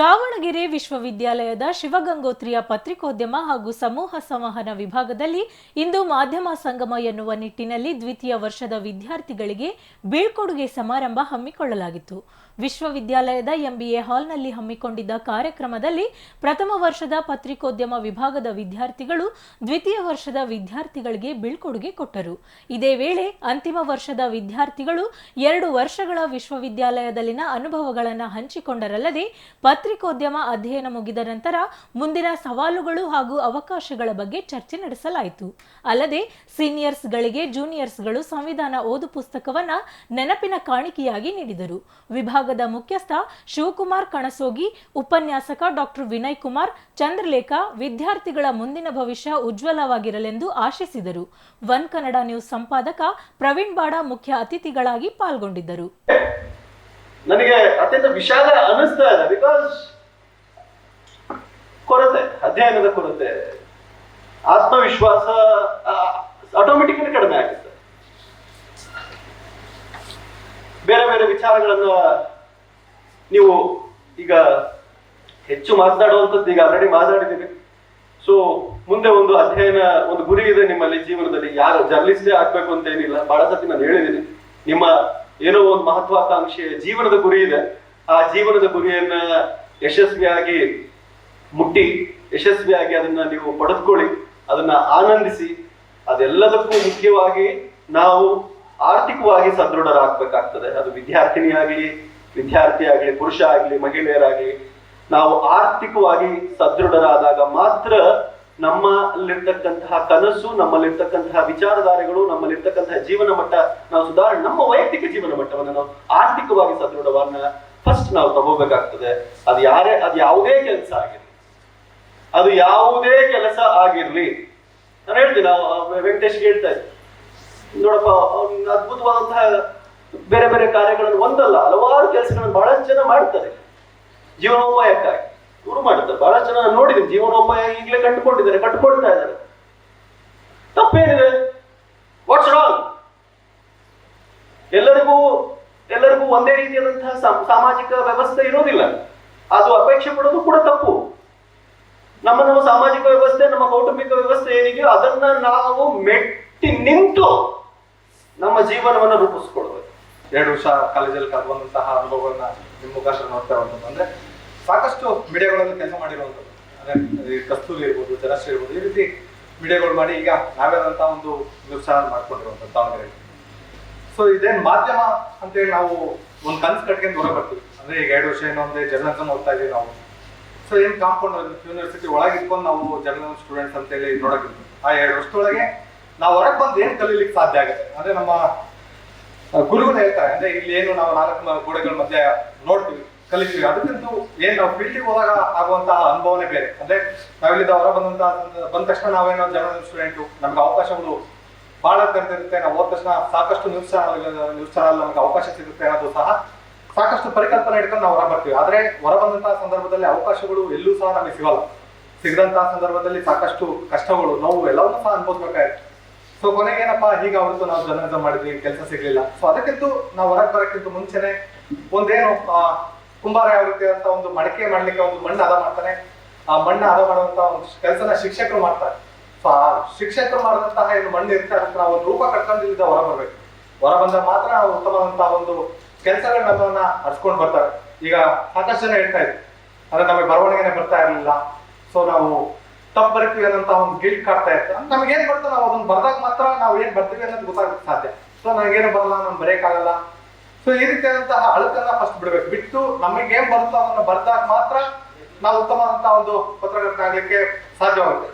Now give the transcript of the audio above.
ದಾವಣಗೆರೆ ವಿಶ್ವವಿದ್ಯಾಲಯದ ಶಿವಗಂಗೋತ್ರಿಯ ಪತ್ರಿಕೋದ್ಯಮ ಹಾಗೂ ಸಮೂಹ ಸಂವಹನ ವಿಭಾಗದಲ್ಲಿ ಇಂದು ಮಾಧ್ಯಮ ಸಂಗಮ ಎನ್ನುವ ನಿಟ್ಟಿನಲ್ಲಿ ದ್ವಿತೀಯ ವರ್ಷದ ವಿದ್ಯಾರ್ಥಿಗಳಿಗೆ ಬೀಳ್ಕೊಡುಗೆ ಸಮಾರಂಭ ಹಮ್ಮಿಕೊಳ್ಳಲಾಗಿತ್ತು. ವಿಶ್ವವಿದ್ಯಾಲಯದ ಎಂಬಿಎ ಹಾಲ್ನಲ್ಲಿ ಹಮ್ಮಿಕೊಂಡಿದ್ದ ಕಾರ್ಯಕ್ರಮದಲ್ಲಿ ಪ್ರಥಮ ವರ್ಷದ ಪತ್ರಿಕೋದ್ಯಮ ವಿಭಾಗದ ವಿದ್ಯಾರ್ಥಿಗಳು ದ್ವಿತೀಯ ವರ್ಷದ ವಿದ್ಯಾರ್ಥಿಗಳಿಗೆ ಬೀಳ್ಕೊಡುಗೆ ಕೊಟ್ಟರು. ಇದೇ ವೇಳೆ ಅಂತಿಮ ವರ್ಷದ ವಿದ್ಯಾರ್ಥಿಗಳು ಎರಡು ವರ್ಷಗಳ ವಿಶ್ವವಿದ್ಯಾಲಯದಲ್ಲಿನ ಅನುಭವಗಳನ್ನು ಹಂಚಿಕೊಂಡರಲ್ಲದೆ ಪತ್ರಿಕೋದ್ಯಮ ಅಧ್ಯಯನ ಮುಗಿದ ನಂತರ ಮುಂದಿನ ಸವಾಲುಗಳು ಹಾಗೂ ಅವಕಾಶಗಳ ಬಗ್ಗೆ ಚರ್ಚೆ ನಡೆಸಲಾಯಿತು. ಅಲ್ಲದೆ, ಸೀನಿಯರ್ಸ್ಗಳಿಗೆ ಜೂನಿಯರ್ಸ್ಗಳು ಸಂವಿಧಾನ ಓದು ಪುಸ್ತಕವನ್ನ ನೆನಪಿನ ಕಾಣಿಕೆಯಾಗಿ ನೀಡಿದರು. ವಿಭಾಗದ ಮುಖ್ಯಸ್ಥ ಶಿವಕುಮಾರ್ ಕಣಸೋಗಿ, ಉಪನ್ಯಾಸಕ ಡಾಕ್ಟರ್ ವಿನಯ್ ಕುಮಾರ್, ಚಂದ್ರಲೇಖ ವಿದ್ಯಾರ್ಥಿಗಳ ಮುಂದಿನ ಭವಿಷ್ಯ ಉಜ್ವಲವಾಗಿರಲೆಂದು ಆಶಿಸಿದರು. ಒನ್ ಕನ್ನಡ ನ್ಯೂಸ್ ಸಂಪಾದಕ ಪ್ರವೀಣ್ ಬಾಡ ಮುಖ್ಯ ಅತಿಥಿಗಳಾಗಿ ಪಾಲ್ಗೊಂಡಿದ್ದರು. ನನಗೆ ಅತ್ಯಂತ ವಿಷಾದ ಅನಿಸ್ತಾ ಇದೆ. ಬಿಕಾಸ್ ಕೊರತೆ, ಅಧ್ಯಯನದ ಕೊರತೆ, ಆತ್ಮವಿಶ್ವಾಸ ಆಟೋಮೆಟಿಕಲಿ ಕಡಿಮೆ ಆಗುತ್ತೆ. ಬೇರೆ ಬೇರೆ ವಿಚಾರಗಳನ್ನ ನೀವು ಈಗ ಹೆಚ್ಚು ಮಾತನಾಡುವಂಥದ್ದು ಈಗ ಆಲ್ರೆಡಿ ಮಾತಾಡಿದ್ದೀವಿ ಸೊ ಮುಂದೆ ಒಂದು ಅಧ್ಯಯನ, ಒಂದು ಗುರಿ ಇದೆ ನಿಮ್ಮಲ್ಲಿ ಜೀವನದಲ್ಲಿ. ಯಾರು ಜರ್ನಲಿಸ್ಟೇ ಆಗ್ಬೇಕು ಅಂತ ಏನಿಲ್ಲ. ಬಹಳ ಸತಿ ನಾನು ಹೇಳಿದ್ದೀನಿ. ನಿಮ್ಮ ಏನೋ ಒಂದು ಮಹತ್ವಾಕಾಂಕ್ಷೆ, ಜೀವನದ ಗುರಿ ಇದೆ. ಆ ಜೀವನದ ಗುರಿಯನ್ನ ಯಶಸ್ವಿಯಾಗಿ ಮುಟ್ಟಿ, ಯಶಸ್ವಿಯಾಗಿ ಅದನ್ನ ನೀವು ಪಡೆದುಕೊಳ್ಳಿ, ಅದನ್ನ ಆನಂದಿಸಿ, ಅದೆಲ್ಲದಕ್ಕೂ ಮುಖ್ಯವಾಗಿ ನಾವು ಆರ್ಥಿಕವಾಗಿ ಸದೃಢರಾಗಬೇಕಾಗ್ತದೆ. ಅದು ವಿದ್ಯಾರ್ಥಿನಿಯಾಗಲಿ, ವಿದ್ಯಾರ್ಥಿಯಾಗಲಿ ಪುರುಷ ಆಗಲಿ ಮಹಿಳೆಯರಾಗಲಿ, ನಾವು ಆರ್ಥಿಕವಾಗಿ ಸದೃಢರಾದಾಗ ಮಾತ್ರ ನಮ್ಮಲ್ಲಿರ್ತಕ್ಕಂತಹ ಕನಸು, ನಮ್ಮಲ್ಲಿರ್ತಕ್ಕಂತಹ ವಿಚಾರಧಾರೆಗಳು, ನಮ್ಮಲ್ಲಿರ್ತಕ್ಕಂತಹ ಜೀವನ ಮಟ್ಟ ನಾವು ಸುಧಾರಣೆ, ನಮ್ಮ ವೈಯಕ್ತಿಕ ಜೀವನ ಮಟ್ಟವನ್ನು ನಾವು ಆರ್ಥಿಕವಾಗಿ ಸದೃಢವನ್ನ ಫಸ್ಟ್ ನಾವು ತಗೋಬೇಕಾಗ್ತದೆ. ಅದು ಯಾರೇ, ಅದು ಯಾವುದೇ ಕೆಲಸ ಆಗಿರಲಿ. ಅದು ಯಾವುದೇ ಕೆಲಸ ಆಗಿರ್ಲಿ. ನಾನು ಹೇಳ್ತೀನಿ, ನಾವು ವೆಂಕಟೇಶ್ಗೆ ಹೇಳ್ತಾ ಇದ್ದೆ. ನೋಡಪ್ಪ ಅದ್ಭುತವಾದಂತಹ ಬೇರೆ ಬೇರೆ ಕಾರ್ಯಗಳನ್ನು ಒಂದಲ್ಲ, ಹಲವಾರು ಕೆಲಸಗಳನ್ನು ಬಹಳಷ್ಟು ಜನ ಮಾಡ್ತಾರೆ. ಜೀವನೋಪಾಯಕ್ಕಾಗಿ. ಇವರು ಮಾಡ್ತಾರೆ. ಬಹಳಷ್ಟು ಜನ ನೋಡಿದ್ದೀನಿ, ಜೀವನೋಪಾಯ ಈಗಲೇ ಕಟ್ಕೊಂಡಿದ್ದಾರೆ ಕಟ್ಕೊಳ್ತಾ ಇದ್ದಾರೆ. ಒಂದೇ ರೀತಿಯಾದಂತಹ ಸಾಮಾಜಿಕ ವ್ಯವಸ್ಥೆ ಇರೋದಿಲ್ಲ ಅದು ಅಪೇಕ್ಷೆ ಪಡೋದು ಕೂಡ ತಪ್ಪು. ನಮ್ಮ ನಮ್ಮ ಸಾಮಾಜಿಕ ವ್ಯವಸ್ಥೆ, ನಮ್ಮ ಕೌಟುಂಬಿಕ ವ್ಯವಸ್ಥೆ ಏನಿದೆಯೋ ಅದನ್ನ ನಾವು ಮೆಟ್ಟಿ ನಿಂತು ನಮ್ಮ ಜೀವನವನ್ನು ರೂಪಿಸ್ಕೊಳ್ಬೇಕು. ಎರಡು ವರ್ಷ ಕಾಲೇಜಲ್ಲಿ ಕಲ್ತ್ಕೊಂಡಂತಹ ಅನುಭವಗಳನ್ನ ನಿಮ್ಮ ಮುಖಾಂತರ ನೋಡ್ತಾ ಇರುವಂಥದ್ದು ಅಂದ್ರೆ ಸಾಕಷ್ಟು ಮೀಡಿಯಾಗಳಲ್ಲಿ ಕೆಲಸ ಮಾಡಿರುವಂಥದ್ದು. ಅಂದ್ರೆ ಕಸ್ತೂರಿ ಇರ್ಬೋದು, ಜನಶ್ರೀ ಇರ್ಬೋದು, ಈ ರೀತಿ ಮೀಡಿಯಾಗಳು ಮಾಡಿ ಈಗ ನಾವೇದಂತ ಒಂದು ನ್ಯೂಸ್ ಚಾನಲ್ ಮಾಡ್ಕೊಂಡಿರುವಂಥದ್ದು ದಾವಣಗೆರೆ ಸೊ ಇದೇನ್ ಮಾಧ್ಯಮ ಅಂತೇಳಿ ನಾವು ಒಂದು ಕನ್ಸ್ ಕಟ್ಕೊಂಡು ಹೊರ ಬರ್ತೀವಿ. ಅಂದ್ರೆ ಈಗ ಎರಡು ವರ್ಷ ಏನೋ ಅಂದ್ರೆ ಜರ್ನಲಿಸಮ್ ಓದ್ತಾ ಇದೀವಿ ನಾವು. ಸೊ ಏನ್ ಕಾಂಪೌಂಡ್ ಯೂನಿವರ್ಸಿಟಿ ಒಳಗೆ ಇಟ್ಕೊಂಡು ನಾವು ಜರ್ನಲ್ ಸ್ಟೂಡೆಂಟ್ಸ್ ಅಂತೇಳಿ ನೋಡೋಕ್ಕಿತ್ತು ಆ ಎರಡು ವರ್ಷದೊಳಗೆ ನಾವು ಹೊರಗೆ ಬಂದು ಏನ್ ಕಲೀಲಿಕ್ಕೆ ಸಾಧ್ಯ ಆಗುತ್ತೆ? ಅಂದ್ರೆ ನಮ್ಮ ಗುರುಗಳು ಹೇಳ್ತಾರೆ, ಅಂದ್ರೆ ಇಲ್ಲಿ ಏನು ನಾವು ನಾಲ್ಕು ಗೋಡೆಗಳ ಮಧ್ಯೆ ನೋಡ್ತೀವಿ, ಕಲಿತೀವಿ. ಅದಕ್ಕಿಂತ ಏನ್ ನಾವು ಫೀಲ್ಡಿಗೆ ಹೋದಾಗ ಆಗುವಂತಹ ಅನುಭವನೇ ಬೇರೆ. ಅಂದ್ರೆ ನಾವಿಲ್ಲಿಂದ ಹೊರ ಬಂದಂತಹ ಬಂದ ತಕ್ಷಣ ನಾವೇನೋ ಜರ್ನಲ್ ಸ್ಟೂಡೆಂಟು, ನಮ್ಗೆ ಅವಕಾಶಗಳು ಬಹಳ ತೆರೆದಿರುತ್ತೆ ನಾವು ಹೋದ ತಕ್ಷಣ ಸಾಕಷ್ಟು ನ್ಯೂಸ್ ನ್ಯೂಸ್ ಚಾನಲ್ ನಮ್ಗೆ ಅವಕಾಶ ಸಿಗುತ್ತೆ ಅನ್ನೋದು ಸಹ ಸಾಕಷ್ಟು ಪರಿಕಲ್ಪನೆ ಇಟ್ಕೊಂಡು ನಾವು ಹೊರ ಬರ್ತೀವಿ. ಆದ್ರೆ ಹೊರ ಬಂದಂತಹ ಸಂದರ್ಭದಲ್ಲಿ ಅವಕಾಶಗಳು ಎಲ್ಲೂ ಸಹ ನಮಗೆ ಸಿಗಲ್ಲ. ಸಿಗದಂತಹ ಸಂದರ್ಭದಲ್ಲಿ ಸಾಕಷ್ಟು ಕಷ್ಟಗಳು, ನೋವು ಎಲ್ಲವನ್ನೂ ಸಹ ಅನುಭವಿಸ್ಬೇಕಾಯ್ತು ಸೊ ಕೊನೆಗೆ ಏನಪ್ಪ ಅವತ್ತು ನಾವು ಜರ್ನಲಿಸಮ್ ಮಾಡಿದ್ವಿ, ಕೆಲಸ ಸಿಗಲಿಲ್ಲ. ಸೊ ಅದಕ್ಕಿಂತ ನಾವು ಹೊರಗೆ ಬರೋಕ್ಕಿಂತ ಮುಂಚೆನೆ ಒಂದೇನು ಕುಂಬಾರ ಯಾವ ರೀತಿ ಅಂತ ಒಂದು ಮಡಿಕೆ ಮಾಡ್ಲಿಕ್ಕೆ ಒಂದು ಮಣ್ಣು ಅದ ಮಾಡ್ತಾನೆ. ಆ ಮಣ್ಣು ಅದ ಮಾಡುವಂತ ಒಂದು ಕೆಲಸನ ಶಿಕ್ಷಕರು ಮಾಡ್ತಾರೆ. ಶಿಕ್ಷಕರು ಮಾಡಿದಂತಹ ಏನು ಮಣ್ಣು ಇರುತ್ತೆ, ನಾವು ಒಂದು ರೂಪ ಕಟ್ಕೊಂಡು ಇಲ್ಲಿಂದ ಹೊರ ಬರ್ಬೇಕು. ಹೊರ ಬಂದಾಗ ಮಾತ್ರ ನಾವು ಉತ್ತಮವಾದಂತಹ ಒಂದು ಕೆಲಸಗಳನ್ನ ನಮ್ಮನ್ನ ಹರಿಸ್ಕೊಂಡು ಬರ್ತಾರೆ. ಈಗ ಸಾಕಷ್ಟು ಜನ ಹೇಳ್ತಾ ಇದ್ರು, ಅಂದ್ರೆ ನಮಗೆ ಬರವಣಿಗೆನೆ ಬರ್ತಾ ಇರಲಿಲ್ಲ. ಸೊ ನಾವು ತಪ್ಪು ಬರೀತೀವಿ ಅನ್ನೋಂತಹ ಒಂದು ಗಿಲ್ಟ್ ಕಾಡ್ತಾ ಅಂದ್ರೆ ನಮ್ಗೆ ಏನ್ ಬರ್ತದೆ ನಾವು ಅದನ್ನ ಬರ್ದಾಗ ಮಾತ್ರ ನಾವು ಏನ್ ಬರ್ತೀವಿ ಅನ್ನೋದು ಗೊತ್ತಾಗಕ್ಕೆ ಸಾಧ್ಯ. ಸೊ ನನಗೇನು ಬರಲ್ಲ ನಾನು ಬರೆಯಕ್ಕಾಗಲ್ಲ. ಸೊ ಈ ರೀತಿಯಾದಂತಹ ಅಳುಕನ್ನ ಫಸ್ಟ್ ಬಿಡ್ಬೇಕು. ಬಿಟ್ಟು ನಮಗೆ ಏನ್ ಬರುತ್ತೋ ಅದನ್ನ ಬರ್ದಾಗ ಮಾತ್ರ ನಾವು ಉತ್ತಮವಾದಂತಹ ಒಂದು ಪತ್ರಕರ್ತ ಆಗ್ಲಿಕ್ಕೆ ಸಾಧ್ಯವಾಗುತ್ತೆ.